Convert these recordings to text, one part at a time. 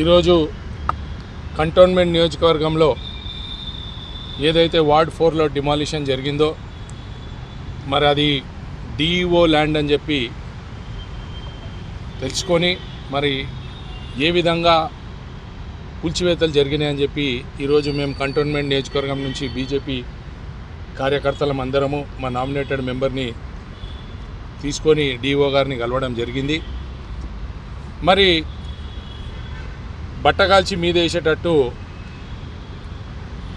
ఈరోజు కంటోన్మెంట్ నియోజకవర్గంలో ఏదైతే వార్డ్ ఫోర్లో డిమాలిషన్ జరిగిందో మరి అది డిఈఓ ల్యాండ్ అని చెప్పి తెలుసుకొని మరి ఏ విధంగా కూల్చివేతలు జరిగినాయని చెప్పి ఈరోజు మేము కంటోన్మెంట్ నియోజకవర్గం నుంచి బీజేపీ కార్యకర్తలం అందరము మా నామినేటెడ్ మెంబర్ని తీసుకొని డిఓ గారిని కలవడం జరిగింది. మరి బట్టగాల్చి మీద వేసేటట్టు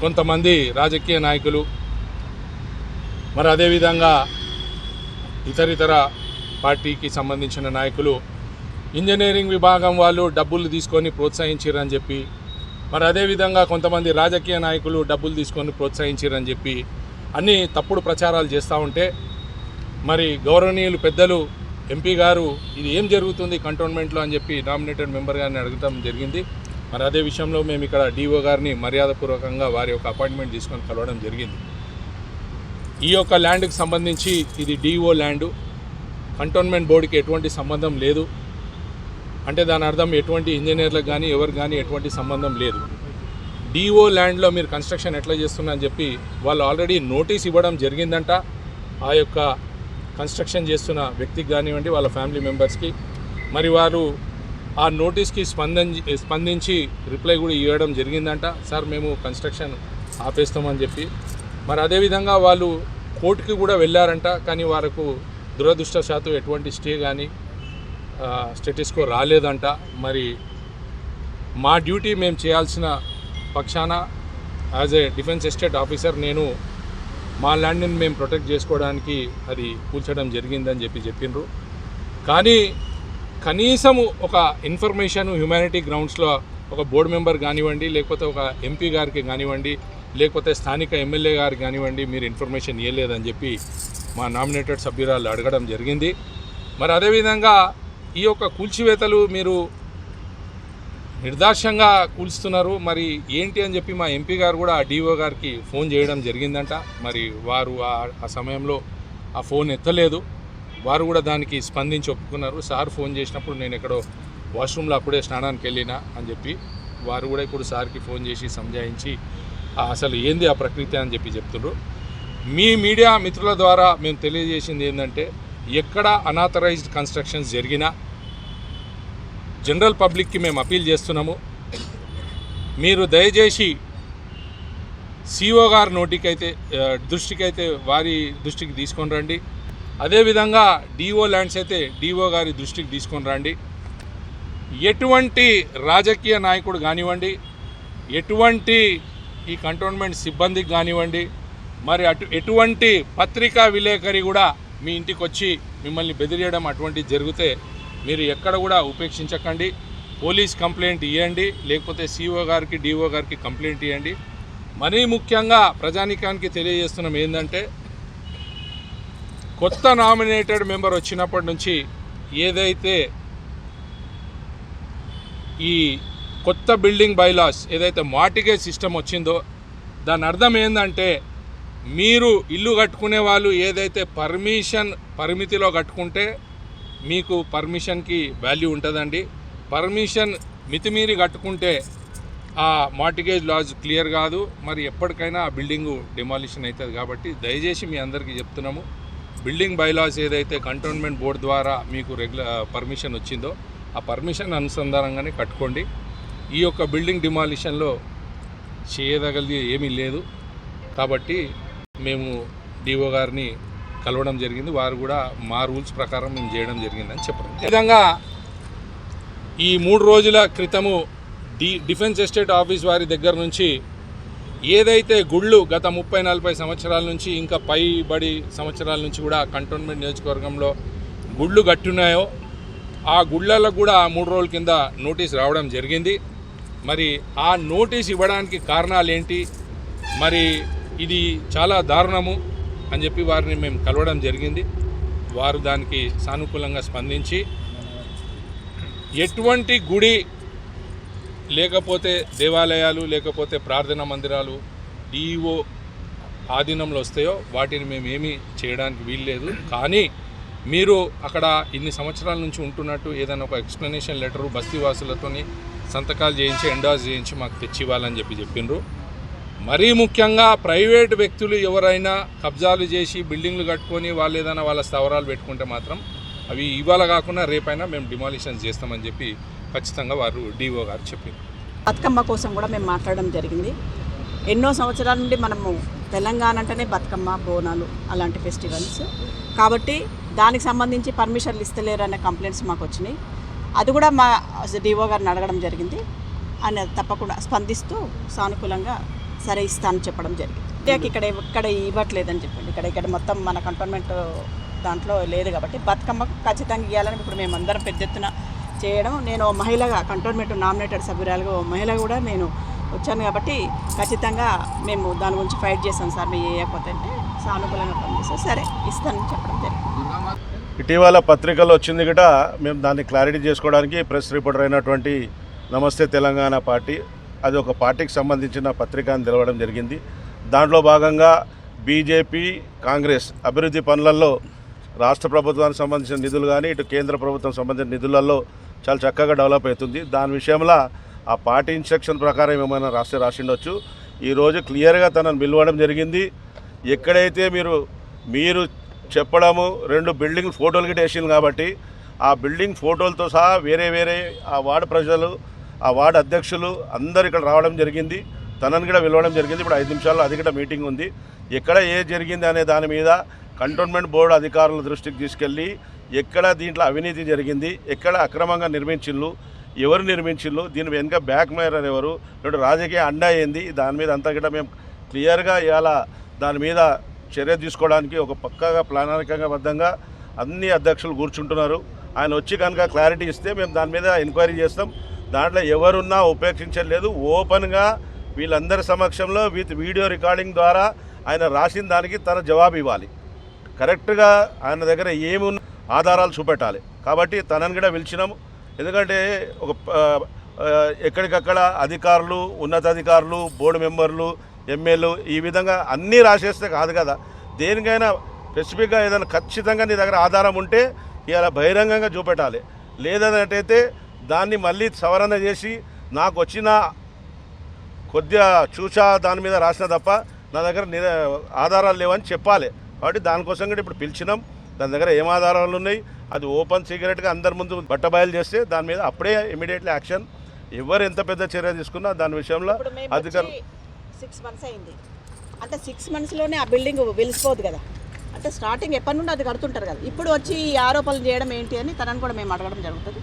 కొంతమంది రాజకీయ నాయకులు మరి అదేవిధంగా ఇతరితర పార్టీకి సంబంధించిన నాయకులు ఇంజనీరింగ్ విభాగం వాళ్ళు డబ్బులు తీసుకొని ప్రోత్సహించారని చెప్పి మరి అదేవిధంగా కొంతమంది రాజకీయ నాయకులు డబ్బులు తీసుకొని ప్రోత్సహించారని చెప్పి అన్ని తప్పుడు ప్రచారాలు చేస్తూ ఉంటే మరి గౌరవనీయులు పెద్దలు ఎంపీ గారు ఇది ఏం జరుగుతుంది కంటోన్మెంట్లో అని చెప్పి నామినేటెడ్ మెంబర్ గారిని అడగటం జరిగింది. మరి అదే విషయంలో మేము ఇక్కడ డిఓ గారిని మర్యాదపూర్వకంగా వారి యొక్క అపాయింట్మెంట్ తీసుకొని కలవడం జరిగింది. ఈ యొక్క ల్యాండ్కి సంబంధించి ఇది డిఓ ల్యాండు. కంటోన్మెంట్ బోర్డుకి ఎటువంటి సంబంధం లేదు. అంటే దాని అర్థం ఎటువంటి ఇంజనీర్లకు కానీ ఎవరికి కానీ ఎటువంటి సంబంధం లేదు. డిఓ ల్యాండ్లో మీరు కన్స్ట్రక్షన్ ఎట్లా చేస్తున్నా అని చెప్పి వాళ్ళు ఆల్రెడీ నోటీస్ ఇవ్వడం జరిగిందంట. ఆ యొక్క కన్స్ట్రక్షన్ చేస్తున్న వ్యక్తికి కానివ్వండి వాళ్ళ ఫ్యామిలీ మెంబర్స్కి. మరి వారు ఆ నోటీస్కి స్పందించి స్పందించి రిప్లై కూడా ఇవ్వడం జరిగిందంట. సార్ మేము కన్స్ట్రక్షన్ ఆపేస్తామని చెప్పి. మరి అదేవిధంగా వాళ్ళు కోర్టుకి కూడా వెళ్ళారంట. కానీ వారికి దురదృష్టశాత్తు ఎటువంటి స్టే కానీ స్టేటస్కో రాలేదంట. మరి మా డ్యూటీ మేము చేయాల్సిన పక్షాన as a defence estate officer నేను మా ల్యాండ్ని మేము ప్రొటెక్ట్ చేసుకోవడానికి అది కూల్చడం జరిగిందని చెప్పి చెప్పిండ్రు. కానీ కనీసము ఒక ఇన్ఫర్మేషన్ హ్యుమానిటీ గ్రౌండ్స్లో ఒక బోర్డు మెంబర్ కానివ్వండి లేకపోతే ఒక ఎంపీ గారికి కానివ్వండి లేకపోతే స్థానిక ఎమ్మెల్యే గారికి కానివ్వండి మీరు ఇన్ఫర్మేషన్ ఇవ్వలేదని చెప్పి మా నామినేటెడ్ సభ్యురాలు అడగడం జరిగింది. మరి అదేవిధంగా ఈ యొక్క కూల్చివేతలు మీరు నిర్దాక్ష్యంగా కూల్స్తున్నారు. మరి ఏంటి అని చెప్పి మా ఎంపీ గారు కూడా ఆ డిఓ గారికి ఫోన్ చేయడం జరిగిందంట. మరి వారు ఆ- ఆ సమయంలో ఆ ఫోన్ ఎత్తలేదు. వారు కూడా దానికి స్పందించి ఒప్పుకున్నారు. సార్ ఫోన్ చేసినప్పుడు నేను ఎక్కడో వాష్రూమ్లో అప్పుడే స్నానానికి వెళ్ళినా అని చెప్పి వారు కూడా ఇప్పుడు సార్కి ఫోన్ చేసి సంజాయించి అసలు ఏంది ఆ ప్రకృతి? అని చెప్పి చెప్తున్నారు మీ మీడియా మిత్రుల ద్వారా మేము తెలియజేసింది ఏంటంటే ఎక్కడ అనాథరైజ్డ్ కన్స్ట్రక్షన్స్ జరిగినా జనరల్ పబ్లిక్కి మేము అపీల్ చేస్తున్నాము. మీరు దయచేసి సిఓ గారి నోటికైతే దృష్టికి దృష్టికైతే వారి దృష్టికి తీసుకొని రండి. అదేవిధంగా డిఓ ల్యాండ్స్ అయితే డిఓ గారి దృష్టికి తీసుకొని రండి. ఎటువంటి రాజకీయ నాయకుడు కానివ్వండి ఎటువంటి ఈ కంటోన్మెంట్ సిబ్బందికి కానివ్వండి మరి అటు ఎటువంటి పత్రికా విలేకరి కూడా మీ ఇంటికి వచ్చి మిమ్మల్ని బెదిరియడం అటువంటిది జరిగితే మీరు ఎక్కడ కూడా ఉపేక్షించకండి. పోలీస్ కంప్లైంట్ ఇవ్వండి లేకపోతే సిఓ గారికి డిఓ గారికి కంప్లైంట్ ఇవ్వండి మరీ ముఖ్యంగా ప్రజానికానికి తెలియజేస్తున్నాం ఏంటంటే కొత్త నామినేటెడ్ మెంబర్ వచ్చినప్పటి నుంచి ఏదైతే ఈ కొత్త బిల్డింగ్ బైలాస్ ఏదైతే మార్టిగేజ్ సిస్టమ్ వచ్చిందో దాని అర్థం ఏంటంటే మీరు ఇల్లు కట్టుకునే వాళ్ళు ఏదైతే పర్మిషన్ పరిమితిలో కట్టుకుంటే మీకు పర్మిషన్కి వాల్యూ ఉంటుందండి. పర్మిషన్ మితిమీరి కట్టుకుంటే ఆ మార్టిగేజ్ లాజ్ క్లియర్ కాదు. మరి ఎప్పటికైనా ఆ బిల్డింగు డిమాలిషన్ అవుతుంది కాబట్టి దయచేసి మీ అందరికీ చెప్తున్నాము. బిల్డింగ్ బైలాస్ ఏదైతే కంటోన్మెంట్ బోర్డు ద్వారా మీకు రెగ్యులర్ పర్మిషన్ వచ్చిందో ఆ పర్మిషన్ అనుసంధానంగానే కట్టుకోండి. ఈ యొక్క బిల్డింగ్ డిమాలిషన్లో చేయదగలిది ఏమీ లేదు. కాబట్టి మేము డిఓ గారిని కలవడం జరిగింది. వారు కూడా మా రూల్స్ ప్రకారం మేము చేయడం జరిగిందని చెప్పడం. విధంగా ఈ మూడు రోజుల క్రితము డి డిఫెన్స్ ఎస్టేట్ ఆఫీస్ వారి దగ్గర నుంచి ఏదైతే గుళ్ళు గత ముప్పై నలభై సంవత్సరాల నుంచి ఇంకా పైబడి సంవత్సరాల నుంచి కూడా కంటోన్మెంట్ నియోజకవర్గంలో గుళ్ళు కట్టున్నాయో ఆ గుళ్ళలకు కూడా మూడు రోజుల కింద నోటీస్ రావడం జరిగింది. మరి ఆ నోటీస్ ఇవ్వడానికి కారణాలు ఏంటి మరి ఇది చాలా దారుణము. అని చెప్పి వారిని మేము కలవడం జరిగింది. వారు దానికి సానుకూలంగా స్పందించి ఎటువంటి గుడి లేకపోతే దేవాలయాలు లేకపోతే ప్రార్థనా మందిరాలు డిఈఓ ఆధీనంలో వస్తాయో వాటిని మేము ఏమీ చేయడానికి వీల్లేదు. కానీ మీరు అక్కడ ఇన్ని సంవత్సరాల నుంచి ఉంటున్నట్టు ఏదైనా ఒక ఎక్స్ప్లెనేషన్ లెటరు బస్తీవాసులతోని సంతకాలు చేయించి ఎండాస్ చేయించి మాకు తెచ్చి ఇవ్వాలని చెప్పి చెప్పిండ్రు. మరీ ముఖ్యంగా ప్రైవేట్ వ్యక్తులు ఎవరైనా కబ్జాలు చేసి బిల్డింగ్లు కట్టుకొని వాళ్ళు ఏదైనా వాళ్ళ స్థావరాలు పెట్టుకుంటే మాత్రం అవి ఇవాళ కాకుండా రేపైనా మేము డిమాలిషన్ చేస్తామని చెప్పి ఖచ్చితంగా వారు డిఓ గారు చెప్పింది. బతుకమ్మ కోసం కూడా మేము మాట్లాడడం జరిగింది. ఎన్నో సంవత్సరాల నుండి మనము తెలంగాణ అంటేనే బతుకమ్మ బోనాలు అలాంటి ఫెస్టివల్స్ కాబట్టి దానికి సంబంధించి పర్మిషన్లు ఇస్తలేరు అనే కంప్లైంట్స్ మాకు వచ్చినాయి. అది కూడా మా డిఓ గారిని అడగడం జరిగింది. ఆయన తప్పకుండా స్పందిస్తూ సానుకూలంగా సరే ఇస్తాను చెప్పడం జరిగింది. ఇండియాకి ఇక్కడ ఇక్కడ ఇవ్వట్లేదని చెప్పండి. ఇక్కడ ఇక్కడ మొత్తం మన కంటోన్మెంట్ దాంట్లో లేదు కాబట్టి బతుకమ్మకు ఖచ్చితంగా ఇవ్వాలని ఇప్పుడు మేము అందరం పెద్ద ఎత్తున చేయడం. నేను ఓ మహిళగా కంటోన్మెంట్ నామినేటెడ్ సభ్యురాలుగా ఓ మహిళ కూడా నేను వచ్చాను కాబట్టి ఖచ్చితంగా మేము దాని గురించి ఫైట్ చేస్తాం సార్ మీరు వేయకపోతే అంటే సానుకూలంగా పనిచేస్తాం సరే ఇస్తానని చెప్పడం జరిగింది. ఇటీవల పత్రికల్లో వచ్చింది కూడా మేము దాన్ని క్లారిటీ చేసుకోవడానికి ప్రెస్ రిపోర్టర్ అయినటువంటి నమస్తే తెలంగాణ పార్టీ అది ఒక పార్టీకి సంబంధించిన పత్రిక అని తెలవడం జరిగింది. దాంట్లో భాగంగా బీజేపీ కాంగ్రెస్ అభివృద్ధి పనులలో రాష్ట్ర ప్రభుత్వానికి సంబంధించిన నిధులు కానీ ఇటు కేంద్ర ప్రభుత్వం సంబంధించిన నిధులలో చాలా చక్కగా డెవలప్ అవుతుంది. దాని విషయంలో ఆ పార్టీ ఇన్స్ట్రక్షన్ ప్రకారం ఏమైనా రాస్తే రాసిండొచ్చు. ఈరోజు క్లియర్గా తనను పిలవడం జరిగింది. ఎక్కడైతే మీరు మీరు చెప్పడము రెండు బిల్డింగ్ ఫోటోలు గిట్ట వేసింది కాబట్టి ఆ బిల్డింగ్ ఫోటోలతో సహా వేరే వేరే ఆ వార్డు ప్రజలు ఆ వార్డు అధ్యక్షులు అందరు ఇక్కడ రావడం జరిగింది. తనని కూడా పిలవడం జరిగింది. ఇప్పుడు ఐదు నిమిషాల్లో అది కూడా మీటింగ్ ఉంది. ఎక్కడ ఏ జరిగింది అనే దాని మీద కంటోన్మెంట్ బోర్డు అధికారుల దృష్టికి తీసుకెళ్ళి ఎక్కడ దీంట్లో అవినీతి జరిగింది ఎక్కడ అక్రమంగా నిర్మించిళ్ళు ఎవరు నిర్మించిళ్ళు దీని వెనుక బ్యాక్ మైరర్ ఎవరు ఇప్పుడు రాజకీయ అండా ఏంది దాని మీద అంతా కూడా మేము క్లియర్గా ఇవాళ దాని మీద చర్య తీసుకోవడానికి ఒక పక్కగా ప్రణాళికంగా బద్ధంగా అన్ని అధ్యక్షులు కూర్చుంటున్నారు. ఆయన వచ్చి కనుక క్లారిటీ ఇస్తే మేము దాని మీద ఎంక్వైరీ చేస్తాం. దాంట్లో ఎవరున్నా ఉపేక్షించలేదు. ఓపెన్గా వీళ్ళందరి సమక్షంలో విత్ వీడియో రికార్డింగ్ ద్వారా ఆయన రాసిన దానికి తన జవాబు ఇవ్వాలి. కరెక్ట్గా ఆయన దగ్గర ఏమి ఆధారాలు చూపెట్టాలి. కాబట్టి తనని కూడా పిలిచినాము ఎందుకంటే ఒక ఎక్కడికక్కడ అధికారులు ఉన్నతాధికారులు బోర్డు మెంబర్లు ఎమ్మెల్యేలు ఈ విధంగా అన్నీ రాసేస్తే కాదు కదా. దేనికైనా స్పెసిఫిక్గా ఏదైనా ఖచ్చితంగా నీ దగ్గర ఆధారం ఉంటే ఇలా బహిరంగంగా చూపెట్టాలి. లేదన్నట్టయితే దాన్ని మళ్ళీ సవరణ చేసి నాకు వచ్చిన కొద్దిగా చూసా దాని మీద రాసిన తప్ప నా దగ్గర ఆధారాలు లేవని చెప్పాలి. కాబట్టి దానికోసం కూడా ఇప్పుడు పిలిచినాం. దాని దగ్గర ఏం ఆధారాలు ఉన్నాయి? అది ఓపెన్ సీక్రెట్గా అందరి ముందు బట్టబయలు చేస్తే దాని మీద అప్పుడే ఇమీడియట్లీ యాక్షన్. ఎవరు ఎంత పెద్ద చర్య తీసుకున్నా దాని విషయంలో అధికారులు సిక్స్ మంత్స్ అయింది. అంటే సిక్స్ మంత్స్లోనే ఆ బిల్డింగ్ వెలిసిపోదు కదా. అంటే స్టార్టింగ్ ఎప్పటి నుండి అది కడుతుంటారు కదా. ఇప్పుడు వచ్చి ఈ ఆరోపణలు చేయడం ఏంటి అని తనని కూడా మేము అడగడం జరుగుతుంది.